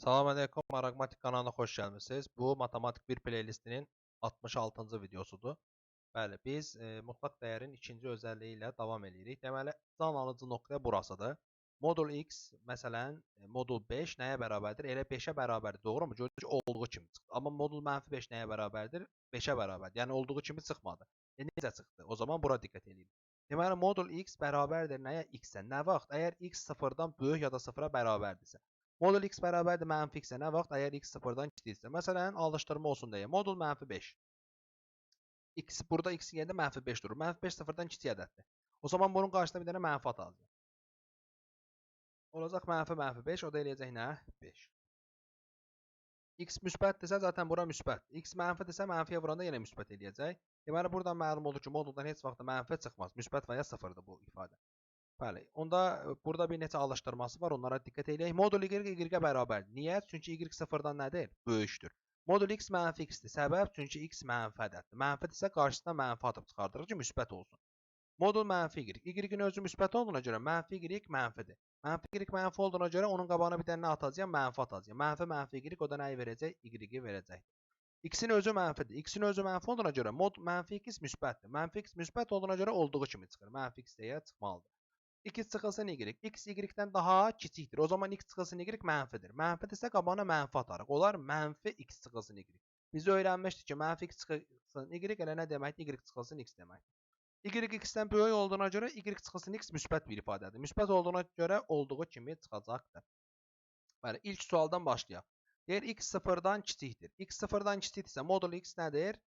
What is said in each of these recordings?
Salam əleykum, Maraqmatik kanalına xoş gəlmisiniz. Bu Matematik 1 playlistinin 66-cı videosudur. Bəli, biz e, mutlaq dəyərin ikinci özəlliyi ilə davam edirik. Deməli, can alıcı nöqtə burasıdır. Modul x, məsələn, e, modul 5 nəyə bərabərdir? Elə 5-ə bərabərdir, doğrumu? Gördük olduğu kimi çıxdı. Amma modul mənfi 5 nəyə bərabərdir? 5-ə bərabərdir. Yəni olduğu kimi çıxmadı. E, necə çıxdı? O zaman bura diqqət edin. Deməli, modul x bərabərdir nəyə? x-ə. Nə vaxt? Əgər x sıfırdan böyük ya da sıfıra bərabərdirsə. Modul x bərabərdir mənfi x-ə. Nə vaxt? Əgər x sıfırdan kiçikdirsə. Məsələn, alışdırma olsun deyə. Modul mənfi 5. X burada x yerində mənfi 5 durur. Mənfi 5 sıfırdan kiçik ədəddir. O zaman bunun qarşısına bir dənə mənfi atacağıq. Olacaq mənfi mənfi 5. O da eləyəcək nə? 5. X müsbətdirsə zaten bura müsbət. X mənfidirsə mənfiyə vuranda yenə müsbət eləyəcək. Deməli buradan məlum olur ki, moduldan heç vaxt mənfi çıxmaz. Müsbət və ya sıfırdır bu ifadə. Bəli. Onda e, burada bir neçə alışdırması var. Onlara diqqət edək. Modul y y-ə bərabərdir. Niyə? Çünki y sıfırdan nədir? Böyükdür. Modul x mənfi x-dir. Səbəb çünki x mənfi ədəddir. Mənfidirsə qarşısına mənfi atıb çıxardırıq ki, müsbət olsun. Modul mənfi y. Y-in özü müsbət olduğuna görə mənfi y mənfidir. Mənfi y mənfi olduğuna görə onun qabağına bir dənə nə atacağam? Mənfi atacağam. Mənfi mənfi y o da nəyi verəcək? Y-i verəcəkdir. X-in özü mənfidir. X-in özü mənfi olduğuna görə mod mənfi x müsbətdir. Mənfi x müsbət olduğuna görə olduğu kimi çıxır. Mənfi x deyə çıxmalıdır. X çıxılsın y. X y-dən daha kiçikdir. O zaman x çıxılsın y mənfidir. Mənfidirsə qabağına mənfi atarıq. Olar mənfi x çıxılsın y. Biz öyrənmişdik ki, mənfi x çıxılsın y elə nə deməkdir? Y çıxılsın x deməkdir. Y x-dən böyük olduğuna görə y çıxılsın x müsbət bir ifadədir. Müsbət olduğuna görə olduğu kimi çıxacaqdır. Bəli, ilk sualdan başlayaq. Deyir x sıfırdan kiçikdir. X sıfırdan kiçikdirsə modul x nədir?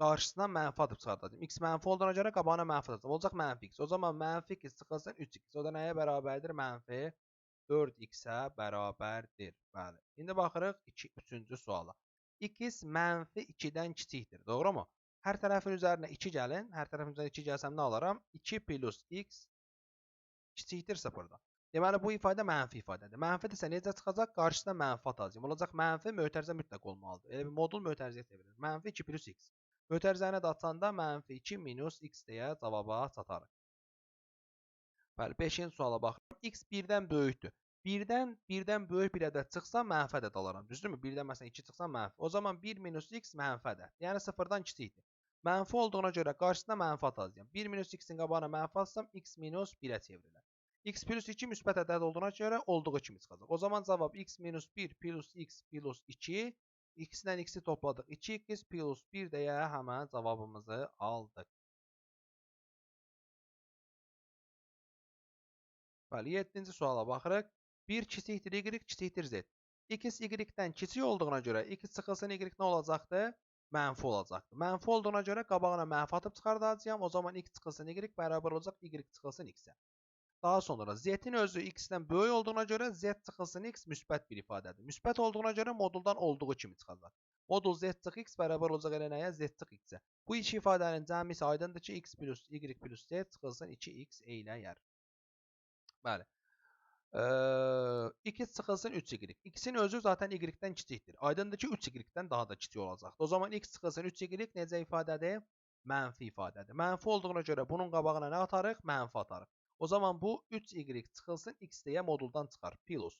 Qarşısına mənfi atıb çıxardacağım. X mənfi olduğuna görə qabağına mənfi atacağım. Olacaq mənfi x. O zaman mənfi x çıxılsın 3x. O da nəyə bərabərdir? Mənfi 4x-ə bərabərdir. Bəli. İndi baxırıq 2 3-cü suala. x mənfi 2-dən kiçikdir. Doğrumu? Hər tərəfin üzərinə 2 gəlin. Hər tərəfin üzərinə 2 gəlsəm nə alaram? 2 plus x kiçikdir 0-dan. Deməli bu ifadə mənfi ifadədir. Mənfidirsə necə çıxacaq? Qarşısına mənfi atacağım. Olacaq mənfi mötərizə mütləq olmalıdır. Elə bir modul mötərizəyə çevrilir. Mənfi 2 plus x. Mötərizəni də atanda mənfi 2 minus x deyə cavaba çatarıq. Bəli, 5-ci suala baxıram. x 1-dən böyükdür. 1-dən 1-dən böyük bir ədəd çıxsa mənfi ədəd alaram. Düzdürmü? 1-dən məsələn 2 çıxsa mənfi. O zaman 1 minus x mənfi ədəd. Yəni 0-dan kiçikdir. Mənfi olduğuna görə qarşısına mənfi atacağam. 1 minus x-in qabağına mənfi atsam x minus 1-ə çevrilər. x plus 2 müsbət ədəd olduğuna görə olduğu kimi çıxacaq. O zaman cavab x minus 1 plus x plus 2 x-dən x-i topladıq. 2x plus 1 deyə həmən cavabımızı aldıq. Bəli, 7-ci suala baxırıq. 1 kiçikdir y, kiçikdir z. x y-dən kiçik olduğuna görə x çıxılsın y nə olacaqdır? Mənfi olacaqdır. Mənfi olduğuna görə qabağına mənfi atıb çıxardacağam. O zaman x çıxılsın y bərabər olacaq y çıxılsın x-ə. Daha sonra z-in özü x-dən böyük olduğuna görə z çıxılsın x müsbət bir ifadədir. Müsbət olduğuna görə moduldan olduğu kimi çıxacaq. Modul z çıx x bərabər olacaq elə nəyə? z çıx x-ə. Bu iki ifadənin cəmisi aydındır ki, x plus y plus z çıxılsın 2x eyləyər. Bəli. Ee, 2 çıxılsın 3y. X-in özü zaten y-dən kiçikdir. Aydındır ki, 3y-dən daha da kiçik olacaq. O zaman x çıxılsın 3y necə ifadədir? Mənfi ifadədir. Mənfi olduğuna görə bunun qabağına nə atarıq? Mənfi atarıq. O zaman bu 3y çıxılsın x deyə moduldan çıxar. Plus.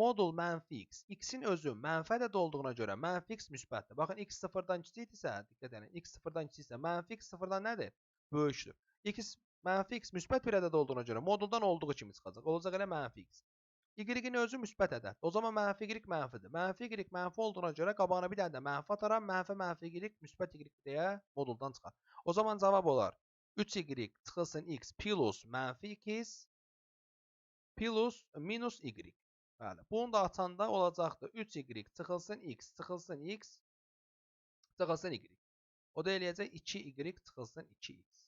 Modul mənfi x. X-in özü mənfi ədəd olduğuna görə mənfi x müsbətdir. Baxın x sıfırdan kiçikdirsə, diqqət edin. X sıfırdan kiçiksə, mənfi x sıfırdan nədir? Böyükdür. X mənfi x müsbət bir ədəd olduğuna görə moduldan olduğu kimi çıxacaq. Olacaq elə mənfi x. Y-in özü müsbət ədəd. O zaman mənfi y mənfidir. Mənfi y mənfi olduğuna görə qabağına bir dənə də mənfi ataram. Mənfi mənfi y müsbət y deyə moduldan çıxar. O zaman cavab olar 3y çıxılsın x plus mənfi 2x plus minus y. Bəli. Bunu da atanda olacaqdır 3y çıxılsın x çıxılsın x çıxılsın y. O da eləyəcək 2y çıxılsın 2x.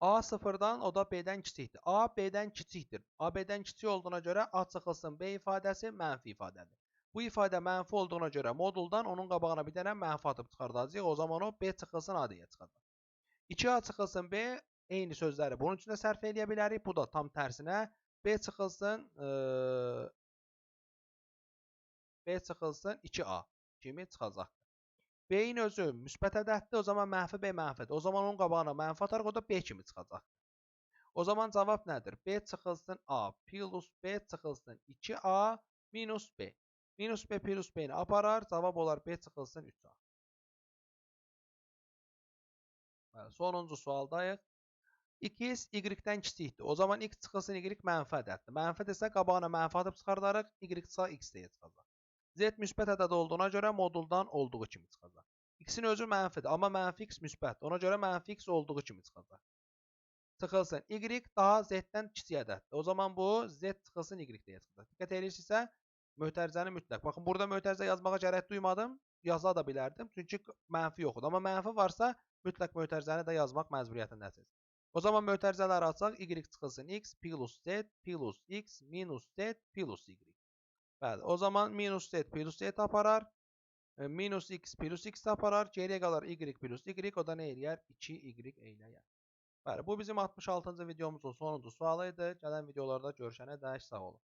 A sıfırdan o da B-dən kiçikdir. A B-dən kiçikdir. A B-dən kiçik olduğuna görə A çıxılsın B ifadəsi mənfi ifadədir. Bu ifadə mənfi olduğuna görə moduldan onun qabağına bir dənə mənfi atıb çıxardacağıq. O zaman o B çıxılsın A deyə çıxacaq. 2A çıxılsın B eyni sözləri bunun üçün də sərf eləyə bilərik. Bu da tam tərsinə B çıxılsın e, B çıxılsın 2A kimi çıxacaqdır. B-in özü müsbət ədəddir. O zaman mənfi B mənfidir. O zaman onun qabağına mənfi atarıq. O da B kimi çıxacaqdır. O zaman cavab nədir? B çıxılsın A plus B çıxılsın 2A minus B. Minus B plus B-ni aparar. Cavab olar B çıxılsın 3A. Bəli, sonuncu sualdayıq. X y-dən kiçikdir. O zaman x çıxılsın y mənfi ədəddir. Mənfidirsə qabağına mənfi atıb çıxardarıq. Y çıxsa x deyə çıxacaq. Z müsbət ədəd olduğuna görə moduldan olduğu kimi çıxacaq. X-in özü mənfidir, amma mənfi x müsbətdir. Ona görə mənfi x olduğu kimi çıxacaq. Çıxılsın y daha z-dən kiçik ədəddir. O zaman bu z çıxılsın y deyə çıxacaq. Diqqət edirsinizsə mötərizəni mütləq. Baxın, burada mötərizə yazmağa gərək duymadım. Yaza da bilərdim. Çünki mənfi yoxdur. Amma mənfi varsa mütləq mötərizəni də yazmaq məcburiyyətindəsiniz. O zaman mötərizələri açaq. Y çıxılsın x plus z plus x minus z plus y. Bəli, o zaman minus z plus z aparar. E, minus x plus x aparar. Geriyə qalar y plus y. O da nə eləyər? 2y eləyər. Bəli, bu bizim 66-cı videomuzun sonuncu sualı idi. Gələn videolarda görüşənə dək sağ olun.